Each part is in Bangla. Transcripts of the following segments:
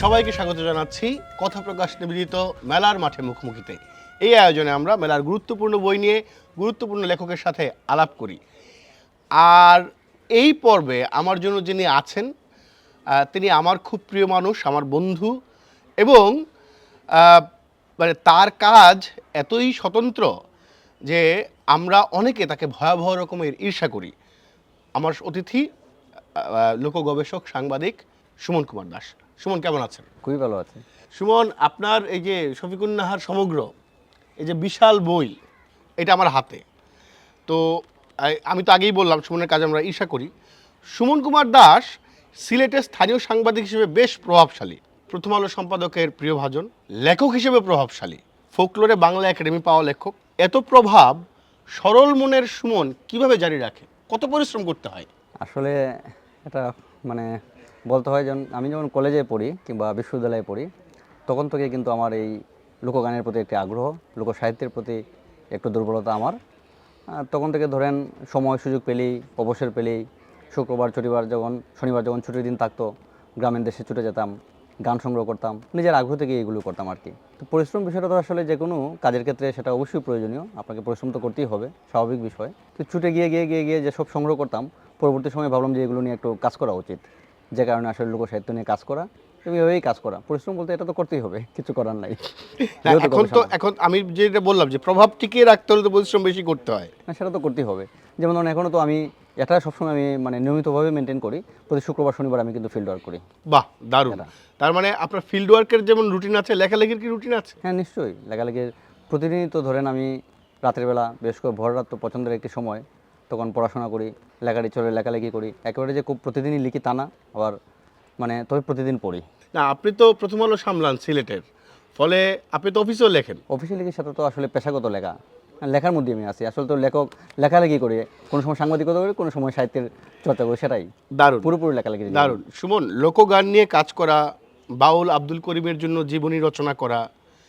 সবাইকে স্বাগত জানাচ্ছি কথা প্রকাশ নিবেদিত মেলার মাঠে মুখোমুখিতে। এই আয়োজনে আমরা মেলার গুরুত্বপূর্ণ বই নিয়ে গুরুত্বপূর্ণ লেখকের সাথে আলাপ করি। আর এই পর্বে আমার জন্য যিনি আছেন তিনি আমার খুব প্রিয় মানুষ, আমার বন্ধু এবং মানে তার কাজ এতই স্বতন্ত্র যে আমরা অনেকে তাকে ভয়াবহ রকমের ঈর্ষা করি। আমার অতিথি লোক গবেষক সাংবাদিক সুমন কুমার দাস। সুমন কেমন আছেন? খুবই ভালো আছেন সুমন আপনার এই যে শফিকুন্নাহার সমগ্র এই যে বিশাল বই এটা আমার হাতে। তো আমি তো আগেই বললাম সুমনের কাজে আমরা ঈর্ষা করি। সুমন কুমার দাস সিলেটের স্থানীয় সাংবাদিক হিসেবে বেশ প্রভাবশালী। প্রথম আলো সম্পাদকের প্রিয়ভাজন লেখক হিসেবে প্রভাবশালী। ফোকলোরে বাংলা একাডেমি পাওয়া লেখক। এত প্রভাব, সরল মনের সুমন কীভাবে জারি রাখে? কত পরিশ্রম করতে হয়? আসলে এটা মানে বলতে হয় যেমন আমি যখন কলেজে পড়ি কিংবা বিশ্ববিদ্যালয়ে পড়ি, তখন থেকে কিন্তু আমার এই লোকগানের প্রতি একটি আগ্রহ, লোকসাহিত্যের প্রতি একটু দুর্বলতা আমার। তখন থেকে ধরেন সময় সুযোগ পেলেই, অবসর পেলেই, শুক্রবার শনিবার যখন শনিবার যখন ছুটির দিন থাকতো গ্রামের দেশে ছুটে যেতাম। গান সংগ্রহ করতাম নিজের আগ্রহ থেকে এগুলো করতাম আর কি। তো পরিশ্রম বিষয়টা তো আসলে যে কোনো কাজের ক্ষেত্রে সেটা অবশ্যই প্রয়োজনীয় আপনাকে পরিশ্রম তো করতেই হবে স্বাভাবিক বিষয়। তো ছুটে গিয়ে গিয়ে গিয়ে গিয়ে যেসব সংগ্রহ করতাম পরবর্তী সময় ভাবলাম যে এগুলো নিয়ে একটু কাজ করা উচিত। যে কারণে আসলে লোক সাহিত্য নিয়ে কাজ করা এভাবেই কাজ করা। পরিশ্রম বলতে এটা তো করতেই হবে কিছু করার নাই। এখন তো এখন আমি যেটা বললাম যে প্রভাব টিকিয়ে রাখতে হলে তো পরিশ্রম বেশি করতে হয়। না সেটা তো করতেই হবে। যেমন ধরুন এখনও তো আমি এটা সবসময় আমি মানে নিয়মিতভাবে মেনটেন করি। প্রতি শুক্রবার শনিবার আমি কিন্তু ফিল্ড ওয়ার্ক করি। বাহ দারুণ। তার মানে আপনার ফিল্ড ওয়ার্কের যেমন রুটিন আছে লেখালেখির কি রুটিন আছে? হ্যাঁ নিশ্চয়ই। লেখালেখির প্রতিদিনই তো ধরেন আমি রাতের বেলা বিশেষ করে ভোর রাত তো পছন্দের একটি সময় তখন পড়াশোনা করি লেখাটি চলে লেখালেখি করি। একেবারে যে খুব প্রতিদিনই লিখি তা না আবার মানে তবে প্রতিদিন পড়ি। না আপনি তো প্রথম আলো সামলান সিলেটের ফলে আপনি তো অফিসেও লেখেন। অফিসে লিখির সাথে তো আসলে পেশাগত লেখা। লেখার মধ্যে আমি আছি। আসলে তো লেখক লেখালেখি করি কোনো সময় সাংবাদিকতা করি কোনো সময় সাহিত্যের চর্চা করি সেটাই। দারুণ। পুরোপুরি লেখালেখি দারুণ। সুমন লোকগান নিয়ে কাজ করা বাউল আব্দুল করিমের জন্য জীবনী রচনা করা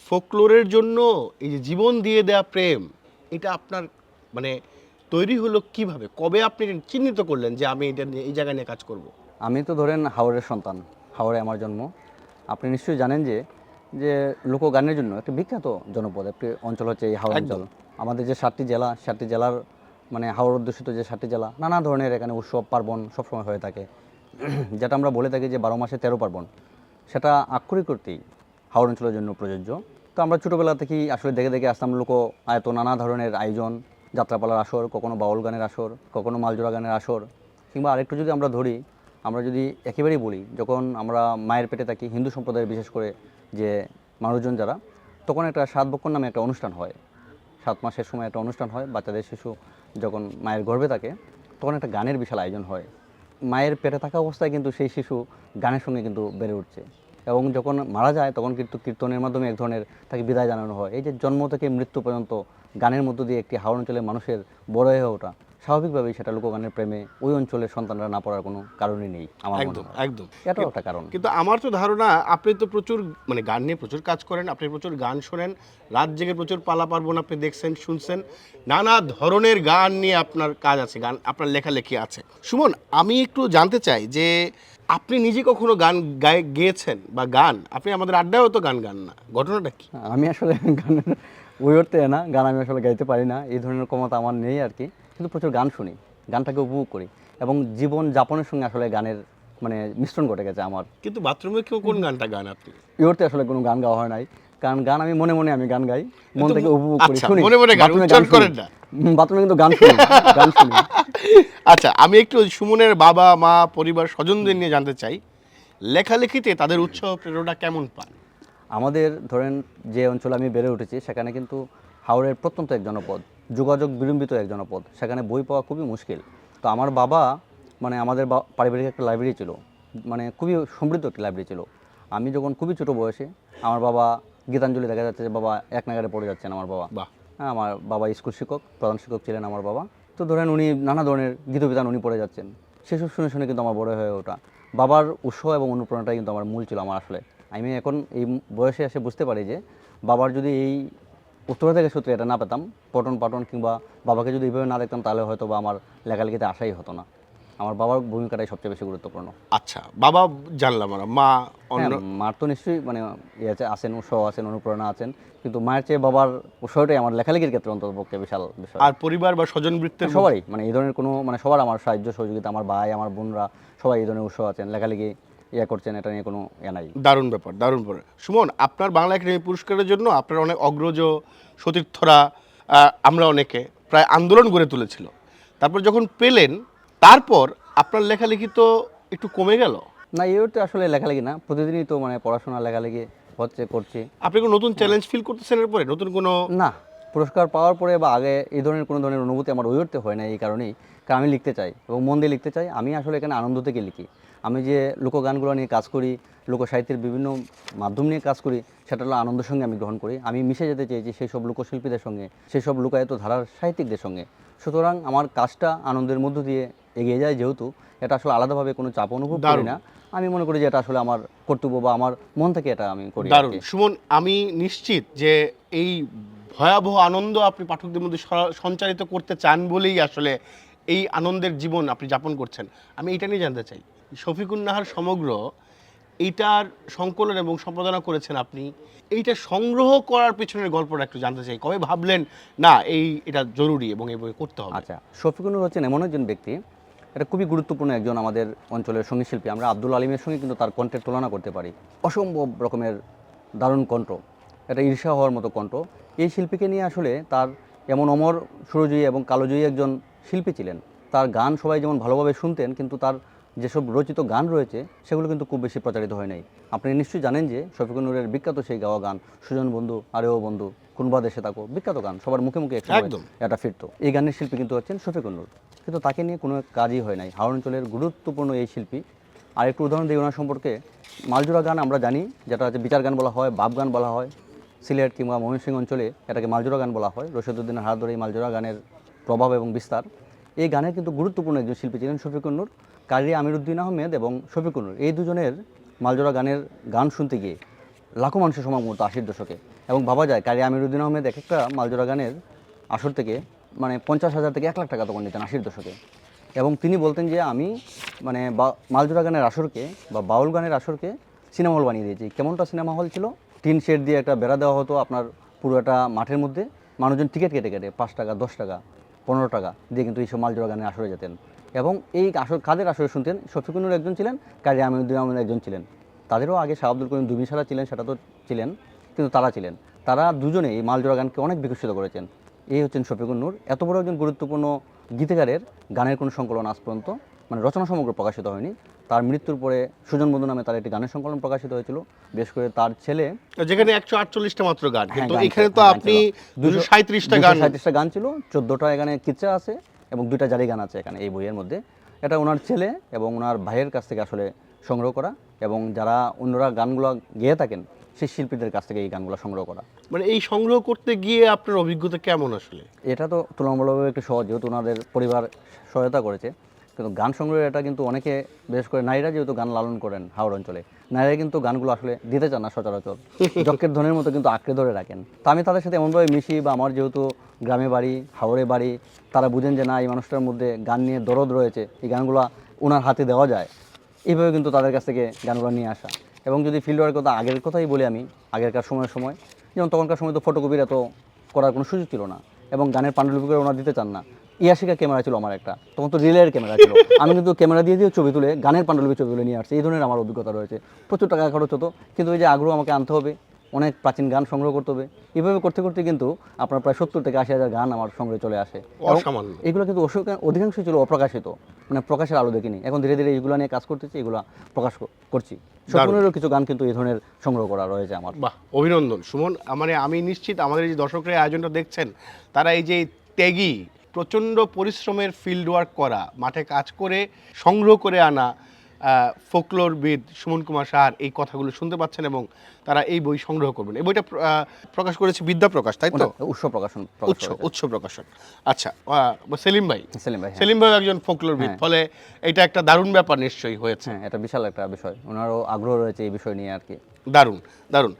ফোকলোরের জন্য এই যে জীবন দিয়ে দেয়া প্রেম এটা আপনার মানে তৈরি হলো কীভাবে? কবে আপনি চিহ্নিত করলেন যে আমি এটা নিয়ে এই জায়গায় নিয়ে কাজ করব? আমি তো ধরেন হাওড়ের সন্তান হাওড়ে আমার জন্ম। আপনি নিশ্চয়ই জানেন যে যে লোকগানের জন্য একটি বিখ্যাত জনপদ একটি অঞ্চল হচ্ছে এই হাওড় অঞ্চল। আমাদের যে সাতটি জেলা, সাতটি জেলার মানে হাওড় অধ্যুষিত যে সাতটি জেলা, নানা ধরনের এখানে উৎসব, পার্বণ সবসময় হয়ে থাকে। যেটা আমরা বলে থাকি যে বারো মাসে তেরো পার্বণ। সেটা আক্ষরিক করতেই হাওড় অঞ্চলের জন্য প্রযোজ্য। তো আমরা ছোটোবেলা থেকেই আসলে দেখে দেখে আসতাম লোক আয়ত নানা ধরনের আয়োজন, যাত্রাপালার আসর, কখনো বাউল গানের আসর, কখনো মালজোড়া গানের আসর। কিংবা আরেকটু যদি আমরা ধরি, আমরা যদি একেবারেই বলি, যখন আমরা মায়ের পেটে থাকি, হিন্দু সম্প্রদায়ের বিশেষ করে যে মানুষজন যারা, তখন একটা সাত বক্ষণ নামে একটা অনুষ্ঠান হয়। সাত মাসের সময় একটা অনুষ্ঠান হয়, বাচ্চাদের শিশু যখন মায়ের গর্ভে থাকে, তখন একটা গানের বিশাল আয়োজন হয়। মায়ের পেটে থাকা অবস্থায় কিন্তু সেই শিশু গানের সঙ্গে কিন্তু বেড়ে উঠছে। এবং যখন মারা যায়, তখন কিন্তু কীর্তনের মাধ্যমে এক ধরনের তাকে বিদায় জানানো হয়। এই যে জন্ম থেকে মৃত্যু পর্যন্ত গানের মধ্য দিয়ে একটি হাওড় অঞ্চলের মানুষের বড় হয়ে ওঠা স্বাভাবিকভাবেই সেটা লোকগানের প্রেমে ওই অঞ্চলের সন্তানরা না পড়ার কোনো কারণই নেই আমার একদম একদম। এটাও একটা কারণ। কিন্তু আমার তো ধারণা আপনি তো প্রচুর মানে গান নিয়ে প্রচুর কাজ করেন আপনি প্রচুর গান শোনেন রাত জেগে প্রচুর পালা পার্বণ আপনি দেখছেন শুনছেন নানা ধরনের গান নিয়ে আপনার কাজ আছে গান আপনার লেখালেখি আছে। সুমন আমি একটু জানতে চাই যে আপনি নিজে কখনো গান গায়ে গেয়েছেন বা গান? আপনি আমাদের আড্ডায়ও তো গান গান না ঘটনাটা কি? আমি আসলে গানের ওই অর্থে না গান আমি আসলে গাইতে পারি না এই ধরনের ক্ষমতা আমার নেই আর কি। কিন্তু প্রচুর গান শুনি গানটাকে উপভোগ করি এবং জীবন যাপনের সঙ্গে আসলে গানের মানে মিশ্রণ ঘটে গেছে আমার। কিন্তু বাথরুমে কেউ কোন গানটা গান আপনি? অর্থে আসলে কোনো গান গাওয়া হয় নাই। কারণ গান আমি মনে মনে আমি গান গাই মন থেকে উপভোগ করি আচ্ছা, শুনি। মনে মনে গান, উচ্চারণ করেন না? বাথরুমে কিন্তু গান শুনি গান শুনি। আচ্ছা আমি একটু সুমনের বাবা মা পরিবার স্বজনদের নিয়ে জানতে চাই। লেখালেখিতে তাদের উৎসাহ প্রেরণা কেমন পান? আমাদের ধরেন যে অঞ্চলে আমি বেড়ে উঠেছি সেখানে কিন্তু হাওড়ের প্রত্যন্ত এক জনপদ। যোগাযোগ বিলম্বিত এক জনপদ সেখানে বই পাওয়া খুবই মুশকিল। তো আমার বাবা মানে আমাদের পারিবারিক একটা লাইব্রেরি ছিল। মানে খুবই সমৃদ্ধ একটি লাইব্রেরি ছিল। আমি যখন খুবই ছোট বয়সে আমার বাবা গীতাঞ্জলি দেখা যাচ্ছে যে বাবা এক নাগারে পড়ে যাচ্ছেন আমার বাবা। হ্যাঁ আমার বাবা স্কুল শিক্ষক প্রধান শিক্ষক ছিলেন আমার বাবা। তো ধরেন উনি নানা ধরনের গীতবিধান উনি পড়ে যাচ্ছেন। সেসব শুনে শুনে কিন্তু আমার বড় হয়ে ওঠা। বাবার উৎসাহ এবং অনুপ্রেরণাটাই কিন্তু আমার মূল ছিল আমার আসলে। আমি এখন এই বয়সে এসে বুঝতে পারি যে বাবার যদি এই উত্তর থেকে সূত্রে এটা না পেতাম পটন পাটন কিংবা বাবাকে যদি এইভাবে না দেখতাম তাহলে হয়তো বা আমার লেখালেখিতে আসাই হতো না। আমার বাবার ভূমিকাটাই সবচেয়ে বেশি গুরুত্বপূর্ণ। আচ্ছা বাবা জানলাম আমরা মা অন্য হ্যাঁ, মার তো নিশ্চয়ই মানে ইয়ে আছে আছেন উৎসাহ আছেন অনুপ্রেরণা আছেন কিন্তু মায়ের চেয়ে বাবার উৎসাহটাই আমার লেখালেখির ক্ষেত্রে অন্তর্পক্ষে বিশাল বিষয়। আর পরিবার বা স্বজন বৃত্তের সবারই মানে এই ধরনের কোনো মানে সবার আমার সাহায্য সহযোগিতা আমার ভাই আমার বোনরা সবাই এই ধরনের উৎসাহ আছেন লেখালেখি ইয়ে করছেন এটা নিয়ে কোনো ইয়ে নাই। দারুণ ব্যাপার দারুণ ব্যাপার। সুমন আপনার বাংলা একাডেমি পুরস্কারের জন্য আপনার অনেক অগ্রজ সতীর্থরা আমরা অনেকে প্রায় আন্দোলন গড়ে তুলেছিল। তারপর যখন পেলেন তারপর আপনার লেখালেখি তো একটু কমে গেল? না এও তো আসলে লেখালেখি না প্রতিদিনই তো মানে পড়াশোনা লেখালেখি হচ্ছে করছি। আপনি কোনো নতুন চ্যালেঞ্জ ফিল করতেছেন এরপরে? নতুন কোনো না পুরস্কার পাওয়ার পরে বা আগে এই ধরনের কোনো ধরনের অনুভূতি আমার হয়ে উঠতে হয় না এই কারণেই। কারণ আমি লিখতে চাই এবং মন দিয়ে লিখতে চাই আমি আসলে এখানে আনন্দ থেকে লিখি। আমি যে লোকগানগুলো নিয়ে কাজ করি লোকসাহিত্যের বিভিন্ন মাধ্যম নিয়ে কাজ করি সেটা হলো আনন্দের সঙ্গে আমি গ্রহণ করি। আমি মিশে যেতে চেয়েছি সেই সব লোকশিল্পীদের সঙ্গে সেই সব লোকায়ত ধারার সাহিত্যিকদের সঙ্গে। সুতরাং আমার কাজটা আনন্দের মধ্য দিয়ে এগিয়ে যায় যেহেতু এটা আসলে আলাদাভাবে কোনো চাপ অনুভব করি না। আমি মনে করি যে এটা আসলে আমার কর্তব্য বা আমার মন থেকে এটা আমি করি দারুণ। সুমন আমি নিশ্চিত যে এই ভয়াবহ আনন্দ আপনি পাঠকদের মধ্যে সঞ্চারিত করতে চান বলেই আসলে এই আনন্দের জীবন আপনি যাপন করছেন। আমি এটা নিয়ে জানতে চাই। শফিকুন নাহার সমগ্র এইটার সংকলন এবং সম্পাদনা করেছেন আপনি। এইটা সংগ্রহ করার পেছনের গল্পটা একটু জানতে চাই। কবে ভাবলেন, না, এই, এটা জরুরি এবং এই বই করতে হবে আচ্ছা শফিকুনুর হচ্ছেন এমন একজন ব্যক্তি, এটা খুবই গুরুত্বপূর্ণ একজন আমাদের অঞ্চলের সংগীত শিল্পী। আমরা আব্দুল আলিমের সঙ্গে কিন্তু তার কণ্ঠের তুলনা করতে পারি। অসম্ভব রকমের দারুণ কণ্ঠ এটা ঈর্ষা হওয়ার মতো কণ্ঠ। এই শিল্পীকে নিয়ে আসলে তার এমন অমর সুরজয়ী এবং কালোজয়ী একজন শিল্পী ছিলেন। তার গান সবাই যেমন ভালোভাবে শুনতেন, কিন্তু তার যেসব রচিত গান রয়েছে সেগুলো কিন্তু খুব বেশি প্রচারিত হয় নাই। আপনি নিশ্চয়ই জানেন যে শফিকুনুরের বিখ্যাত সেই গাওয়া গান সুজন বন্ধু আরে ও বন্ধু কোনবা দেশে থাকো বিখ্যাত গান সবার মুখে মুখে একদম। এটা ফিরতো। এই গানের শিল্পী কিন্তু হচ্ছেন শফিকুন্নুর কিন্তু তাকে নিয়ে কোনো কাজই হয় নাই। হাওড় অঞ্চলের গুরুত্বপূর্ণ এই শিল্পী। আর একটু উদাহরণ দিই ওনার সম্পর্কে। মালজোড়া গান আমরা জানি যেটা হচ্ছে বিচার গান বলা হয় বাপ গান বলা হয়। সিলেট কিংবা ময়মনসিংহ অঞ্চলে এটাকে মালজোড়া গান বলা হয়। রশিদুদ্দিনের হাত ধরে এই মালজোড়া গানের প্রভাব এবং বিস্তার। এই গানের কিন্তু গুরুত্বপূর্ণ একজন শিল্পী ছিলেন শফিকুন্নুর কারি আমিরুদ্দিন আহমেদ এবং শফিকুন্নুর এই দুজনের মালজোড়া গানের গান শুনতে গিয়ে লাখো মানুষের সমাগত আশির দশকে। এবং ভাবা যায় কারি আমিরুদ্দিন আহমেদ এক একটা মালজোড়া গানের আসর থেকে মানে পঞ্চাশ হাজার থেকে এক লাখ টাকা তখন নিতেন আশির দশকে। এবং তিনি বলতেন যে, আমি মানে বা, মালজোড়া গানের আসরকে বা বাউল গানের আসরকে সিনেমা হল বানিয়ে দিয়েছি। কেমনটা সিনেমা হল ছিল? টিন শেড দিয়ে একটা বেড়া দেওয়া হতো আপনার পুরো একটা মাঠের মধ্যে। মানুষজন টিকিট কেটে কেটে পাঁচ টাকা, দশ টাকা, পনেরো টাকা দিয়ে কিন্তু এইসব মালজোড়া গানের আসরে যেতেন। এবং এই আসর কাদের আসরে শুনতেন? শফিকুনুর একজন ছিলেন কাজী আমিনুদ্দিন আহমেদ একজন ছিলেন। তাদেরও আগে শাহ আব্দুল করিম দুবিন সারা ছিলেন সেটা তো ছিলেন কিন্তু তারা ছিলেন। তারা দুজনে এই মালজোড়া গানকে অনেক বিকশিত করেছেন। এই হচ্ছেন শফিকুন নূর। এত বড় একজন গুরুত্বপূর্ণ গীতিকারের গানের কোনো সংকলন আজ পর্যন্ত মানে রচনা সমগ্র প্রকাশিত হয়নি। তার মৃত্যুর পরে সুজন বন্ধু নামে তার একটি গানের সংকলন প্রকাশিত হয়েছিল। বিশেষ করে তার ছেলে যেখানে একশো আটচল্লিশটা মাত্র গান। হ্যাঁ, কিন্তু এখানে তো আপনি দুশো দুশো- সাঁত্রিশটা গান। সাঁত্রিশটা গান ছিল চোদ্দোটা এখানে কিচ্ছা আছে। এবং দুইটা জারি গান আছে এখানে এই বইয়ের মধ্যে। এটা ওনার ছেলে এবং ওনার ভাইয়ের কাছ থেকে আসলে সংগ্রহ করা এবং যারা অন্যরা গানগুলো গেয়ে থাকেন সেই শিল্পীদের কাছ থেকে এই গানগুলো সংগ্রহ করা। মানে এই সংগ্রহ করতে গিয়ে আপনার অভিজ্ঞতা কেমন আসলে? এটা তো তুলনামূলকভাবে একটু সহজ যেহেতু ওনাদের পরিবার সহায়তা করেছে। কিন্তু গান সংগ্রহের এটা কিন্তু অনেকে বিশেষ করে নারীরা যেহেতু গান লালন করেন হাওড় অঞ্চলে নারীরা কিন্তু গানগুলো আসলে দিতে চান না সচরাচর। যজ্ঞের ধনের মতো কিন্তু আঁকড়ে ধরে রাখেন। তা আমি তাদের সাথে এমনভাবে মিশি বা আমার যেহেতু গ্রামে বাড়ি হাওড়ে বাড়ি, তারা বুঝেন যে না, এই মানুষটার মধ্যে গান নিয়ে দরদ রয়েছে, এই গানগুলো ওনার হাতে দেওয়া যায়। এইভাবে কিন্তু তাদের কাছ থেকে গানগুলো নিয়ে আসা। এবং যদি ফিল্ড ওয়ার্কের কথা আগের কথাই বলি আমি, আগেরকার সময়ের সময়, যেমন তখনকার সময় তো ফটোকপির এত করার কোনো সুযোগ ছিল না, এবং গানের পাণ্ডুলিপি করে ওনারা দিতে চান না। ইয়াসিকা ক্যামেরা ছিল আমার একটা, তখন তো রিলের ক্যামেরা ছিল। আমি কিন্তু ক্যামেরা দিয়ে দিয়ে ছবি তুলে, গানের পাণ্ডুলিপি ছবি তুলে নিয়ে আসছি, এই ধরনের আমার অভিজ্ঞতা রয়েছে। প্রচুর টাকা খরচ হতো, কিন্তু এই যে আগ্রহ আমাকে আনতে হবে অনেক প্রাচীন গান সংগ্রহ করতে হবে। এভাবে করতে করতে কিন্তু আপনার প্রায় সত্তর থেকে আশি হাজার গান আমার সংগ্রহে চলে আসে। এগুলো কিন্তু অধিকাংশই ছিল অপ্রকাশিত মানে প্রকাশের আলো দেখিনি। এখন ধীরে ধীরে এগুলো নিয়ে কাজ করতেছি এগুলো প্রকাশ করছি। স্বপ্নেরও কিছু গান কিন্তু এই ধরনের সংগ্রহ করা রয়েছে আমার। বাহ অভিনন্দন। সুমন মানে আমি নিশ্চিত আমাদের এই যে দর্শকরা আয়োজনটা দেখছেন তারা এই যে ত্যাগী প্রচণ্ড পরিশ্রমের ফিল্ড ওয়ার্ক করা মাঠে কাজ করে সংগ্রহ করে আনা ফোকলোরবিদ সুমন কুমার সাহার এই কথাগুলো শুনতে পাচ্ছেন এবং তারা এই বই সংগ্রহ করবেন। এই বইটা প্রকাশ করেছে বিদ্যা প্রকাশ তাই তো? উৎস প্রকাশন উৎস উৎস প্রকাশন আচ্ছা আহ, সেলিম ভাই। সেলিম ভাই হ্যাঁ। সেলিম ভাই একজন ফোকলোরবিদ হ্যাঁ। ফলে এটা একটা দারুণ ব্যাপার নিশ্চয়ই হয়েছে। হ্যাঁ এটা বিশাল একটা বিষয়। ওনারও আগ্রহ রয়েছে এই বিষয় নিয়ে আর কি। দারুণ দারুণ।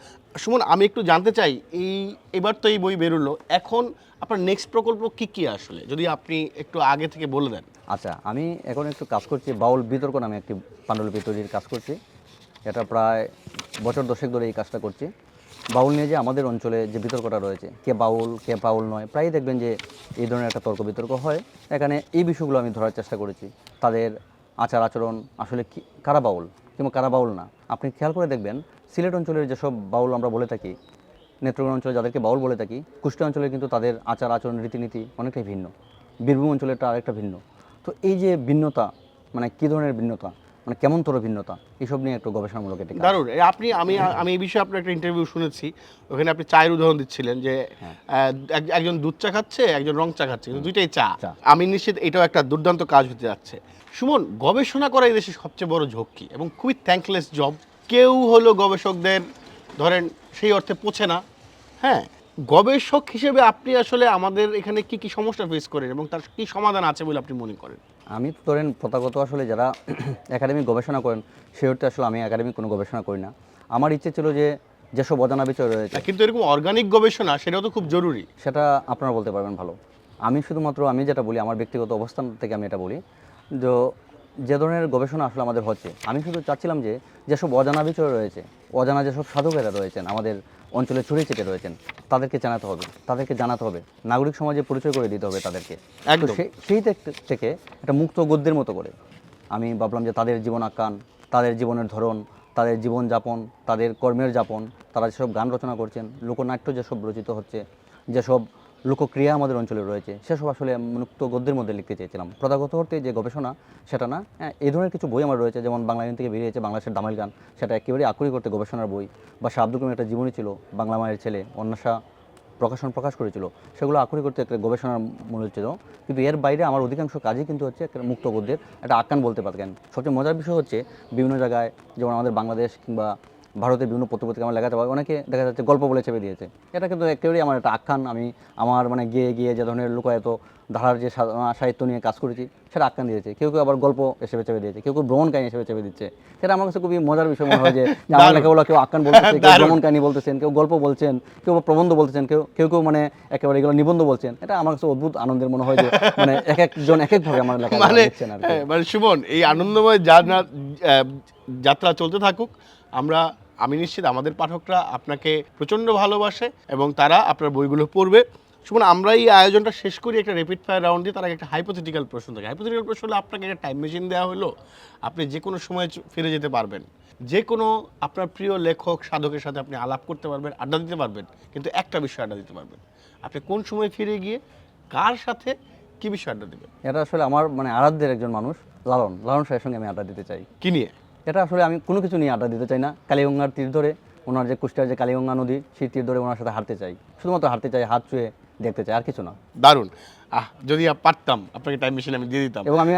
সুমন, আমি একটু জানতে চাই, এই, এবার তো এই বই বেরোলো, এখন আপনার নেক্সট প্রকল্প কি কি আসলে? যদি আপনি একটু আগে থেকে বলে দেন। আচ্ছা আমি এখন একটু কাজ করছি, বাউল বিতর্ক নামে একটি পাণ্ডুলিপি তৈরির কাজ করছি, এটা প্রায় বছর দশেক ধরে এই কাজটা করছি। বাউল নিয়ে যে আমাদের অঞ্চলে যে বিতর্কটা রয়েছে, কে বাউল কে বাউল নয়, প্রায়ই দেখবেন যে এই ধরনের একটা তর্ক বিতর্ক হয়। এখানে এই বিষয়গুলো আমি ধরার চেষ্টা করেছি, তাদের আচার আচরণ আসলে কি, কারা বাউল, কিংবা কারা বাউল না। আপনি খেয়াল করে দেখবেন সিলেট অঞ্চলের যেসব বাউল আমরা বলে থাকি নেত্রকোনা অঞ্চলে যাদেরকে বাউল বলে থাকি কুষ্টিয়া অঞ্চলে কিন্তু তাদের আচার আচরণ রীতিনীতি অনেকটাই ভিন্ন। বীরভূম অঞ্চলেরটা আরেকটা ভিন্ন। তো এই যে ভিন্নতা মানে কী ধরনের ভিন্নতা? মানে কেমন তোর ভিন্নতা? এইসব নিয়ে একটু গবেষণামূলক একটি কাজ। দারুণ। আপনি আমি আমি এই বিষয়ে আপনার একটা ইন্টারভিউ শুনেছি। ওখানে আপনি চায়ের উদাহরণ দিচ্ছিলেন যে এক- একজন দুধ চা খাচ্ছে একজন রং চা খাচ্ছে কিন্তু দুইটাই চা। চা। আমি নিশ্চিত এটাও একটা দুর্দান্ত কাজ হতে যাচ্ছে। সুমন গবেষণা করা এই দেশের সবচেয়ে বড় ঝক্কি এবং খুবই থ্যাঙ্কলেস জব কেউ হলো গবেষকদের ধরেন সেই অর্থে পোছে না। হ্যাঁ গবেষক হিসেবে আপনি আসলে আমাদের এখানে কি কি সমস্যা ফেস করেন এবং তার কি সমাধান আছে বলে আপনি মনে করেন? আমি ধরেন প্রথাগত আসলে যারা একাডেমিক গবেষণা করেন সে অর্থে আসলে আমি একাডেমিক কোনো গবেষণা করি না। আমার ইচ্ছে ছিল যে যেসব অজানা বিষয় রয়েছে কিন্তু এরকম অর্গানিক গবেষণা সেটাও তো খুব জরুরি। সেটা আপনারা বলতে পারবেন ভালো। আমি শুধুমাত্র আমি যেটা বলি আমার ব্যক্তিগত অবস্থান থেকে আমি এটা বলি। যে যে ধরনের গবেষণা আসলে আমাদের হচ্ছে আমি শুধু চাচ্ছিলাম যে যেসব অজানা বিষয় রয়েছে অজানা যেসব সাধকেরা রয়েছেন আমাদের অঞ্চলে ছড়িয়ে ছিটে রয়েছেন তাদেরকে জানাতে হবে তাদেরকে জানাতে হবে নাগরিক সমাজে পরিচয় করে দিতে হবে তাদেরকে একদম। সেই- সেই থেকে একটা মুক্ত গদ্যের মতো করে আমি ভাবলাম যে তাদের জীবন আকান তাদের জীবনের ধরন তাদের জীবন যাপন তাদের কর্মের যাপন তারা যেসব গান রচনা করছেন লোকনাট্য যেসব রচিত হচ্ছে যেসব লোকক্রিয়া আমাদের অঞ্চলে রয়েছে। সেসব আসলে মুক্ত গদ্যের মধ্যে লিখতে চেয়েছিলাম। প্রথাগত অর্থে যে গবেষণা সেটা না হ্যাঁ, এই ধরনের কিছু বই আমার রয়েছে যেমন বাংলা থেকে বেরিয়েছে বাংলাদেশের দামাইল গান সেটা একেবারে আকরি করতে গবেষণার বই বা শাহ আব্দুল একটা জীবনী ছিল বাংলা মায়ের ছেলে অন্বেষা প্রকাশন প্রকাশ করেছিল সেগুলো আকরি করতে একটা গবেষণার মূল্য ছিল কিন্তু এর বাইরে আমার অধিকাংশ কাজই কিন্তু হচ্ছে একটা মুক্ত গদ্যের একটা আখ্যান বলতে পারতেন। সবচেয়ে মজার বিষয় হচ্ছে বিভিন্ন জায়গায় যেমন আমাদের বাংলাদেশ কিংবা ভারতের বিভিন্ন পত্রপত্রিকা আমার লেখাতে পারে। অনেকে দেখা যাচ্ছে গল্প বলে চেপে দিয়েছে। এটা কিন্তু একেবারেই আমার একটা আখ্যান। আমি আমার মানে গিয়ে গিয়ে যে ধরনের লোকায়ত ধারার যে সাহিত্য নিয়ে কাজ করেছি সেটা আখ্যান দিয়েছে। কেউ কেউ আবার গল্প হিসেবে চেপে দিয়েছে। কেউ কেউ ভ্রমণ কাহিনী হিসেবে চেপে দিচ্ছে। সেটা আমার কাছে খুবই মজার বিষয় মনে হয় যে আমার লেখাগুলো কেউ আখ্যান বলতেছে কেউ ভ্রমণ কাহিনী বলতেছেন কেউ গল্প বলছেন কেউ প্রবন্ধ বলতেছেন কেউ কেউ কেউ মানে একেবারে এগুলো নিবন্ধ বলছেন। এটা আমার কাছে অদ্ভুত আনন্দের মনে হয় যে মানে এক একজন এক একভাবে আমার লেখা মানে। হ্যাঁ, মানে সুমন এই আনন্দময় যাত্রা চলতে থাকুক। আমরা আমি নিশ্চিত আমাদের পাঠকরা আপনাকে প্রচণ্ড ভালোবাসে এবং তারা আপনার বইগুলো পড়বে। সুমন আমরা এই আয়োজনটা শেষ করি একটা রেপিড ফায়ার রাউন্ড দিয়ে তার একটা হাইপোথেটিক্যাল প্রশ্ন থাকে। হাইপোথেটিক্যাল প্রশ্ন হলে আপনাকে একটা টাইম মেশিন দেওয়া হলো আপনি যে কোনো সময় ফিরে যেতে পারবেন। যে কোনো আপনার প্রিয় লেখক সাধকের সাথে আপনি আলাপ করতে পারবেন আড্ডা দিতে পারবেন কিন্তু একটা বিষয় আড্ডা দিতে পারবেন। আপনি কোন সময় ফিরে গিয়ে কার সাথে কি বিষয় আড্ডা দেবেন? এটা আসলে আমার মানে আরাধ্যের একজন মানুষ লালন। লালন সাহের সঙ্গে আমি আড্ডা দিতে চাই। কি নিয়ে? এটা আসলে আমি কোনো কিছু নিয়ে আড্ডা দিতে চাই না। কালীগঙ্গার তীর ধরে ওনার যে কুষ্টিয়ার যে কালীগঙ্গা নদী সেই তীর ধরে ওনার সাথে হাঁটতে চাই। শুধুমাত্র হাঁটতে চাই হাত ছুঁয়ে দেখতে চাই আর কিছু না। দারুণ। আহ যদি পারতাম আপনাকে টাইম মেশিন আমি দিয়ে দিতাম। এবং আমি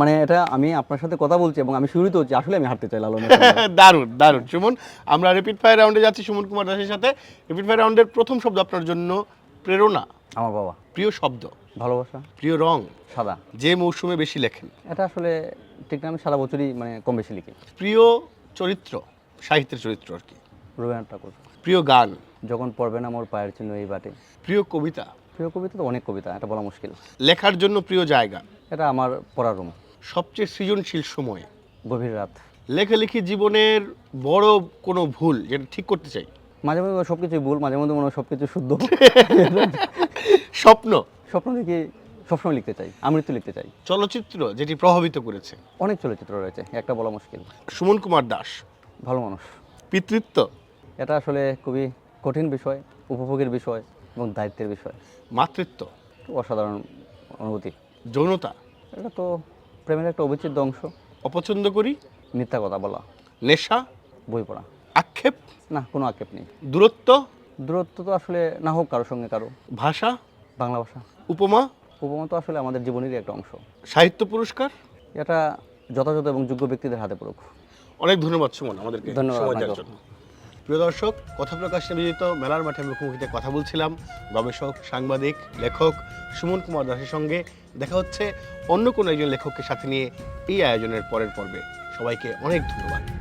মানে এটা আমি আপনার সাথে কথা বলছি এবং আমি শুরুতে হচ্ছি আসলে আমি হাঁটতে চাই সঙ্গে। দারুণ দারুণ। সুমন আমরা রিপিট ফায়ার রাউন্ডে যাচ্ছি সুমন কুমার দাসের সাথে। রিপিট ফায়ার রাউন্ডের প্রথম শব্দ আপনার জন্য প্রেরণা। আমার বাবা। প্রিয় শব্দ। ভালোবাসা? প্রিয় রং সাদা। যে মৌসুমে বেশি লেখেন। এটা আসলে ঠিক না আমি সারা বছরই মানে কম বেশি লিখি। প্রিয় চরিত্র সাহিত্যের চরিত্র আর কি। রবীন্দ্রনাথ ঠাকুর। প্রিয় গান। যখন পড়বে না মোর পায়ের চিহ্ন এই বাটে। প্রিয় কবিতা। প্রিয় কবিতা তো অনেক কবিতা এটা বলা মুশকিল। লেখার জন্য প্রিয় জায়গা। এটা আমার পড়ার রুম। সবচেয়ে সৃজনশীল সময়। গভীর রাত। লেখালেখি জীবনের বড় কোনো ভুল যেটা ঠিক করতে চাই। মাঝে মাঝে সব কিছুই ভুল মাঝে মধ্যে মনে হয় সব কিছু শুদ্ধ। স্বপ্ন। স্বপ্ন দেখি সবসময় লিখতে চাই আমৃত্যু লিখতে চাই। চলচ্চিত্র যেটি প্রভাবিত করেছে। অনেক চলচ্চিত্র রয়েছে একটা বলা মুশকিল। সুমন কুমার দাস। ভালো মানুষ। পিতৃত্ব? এটা আসলে খুবই কঠিন বিষয় উপভোগের বিষয় এবং দায়িত্বের বিষয়। মাতৃত্ব? অসাধারণ অনুভূতি। যৌনতা? এটা তো প্রেমের একটা অবিচ্ছেদ্য অংশ। অপছন্দ করি? মিথ্যা কথা বলা। নেশা? বই পড়া। আক্ষেপ? না কোনো আক্ষেপ নেই। দূরত্ব? দূরত্ব তো আসলে না হোক কারোর সঙ্গে কারও। ভাষা? বাংলা ভাষা। উপমা? উপমা তো আসলে আমাদের জীবনেরই একটা অংশ। সাহিত্য পুরস্কার? এটা যথাযথ এবং যোগ্য ব্যক্তিদের হাতে পড়ুক। অনেক ধন্যবাদ সুমন আমাদেরকে। ধন্যবাদ সময় দেওয়ার জন্য। প্রিয় দর্শক কথা প্রকাশ নিবেদিত মেলার মাঠে মুখোমুখিতে কথা বলছিলাম। গবেষক সাংবাদিক লেখক সুমন কুমার দাসের সঙ্গে দেখা হচ্ছে অন্য কোনো একজন লেখককে সাথে নিয়ে এই আয়োজনের পরের পর্বে। সবাইকে অনেক ধন্যবাদ।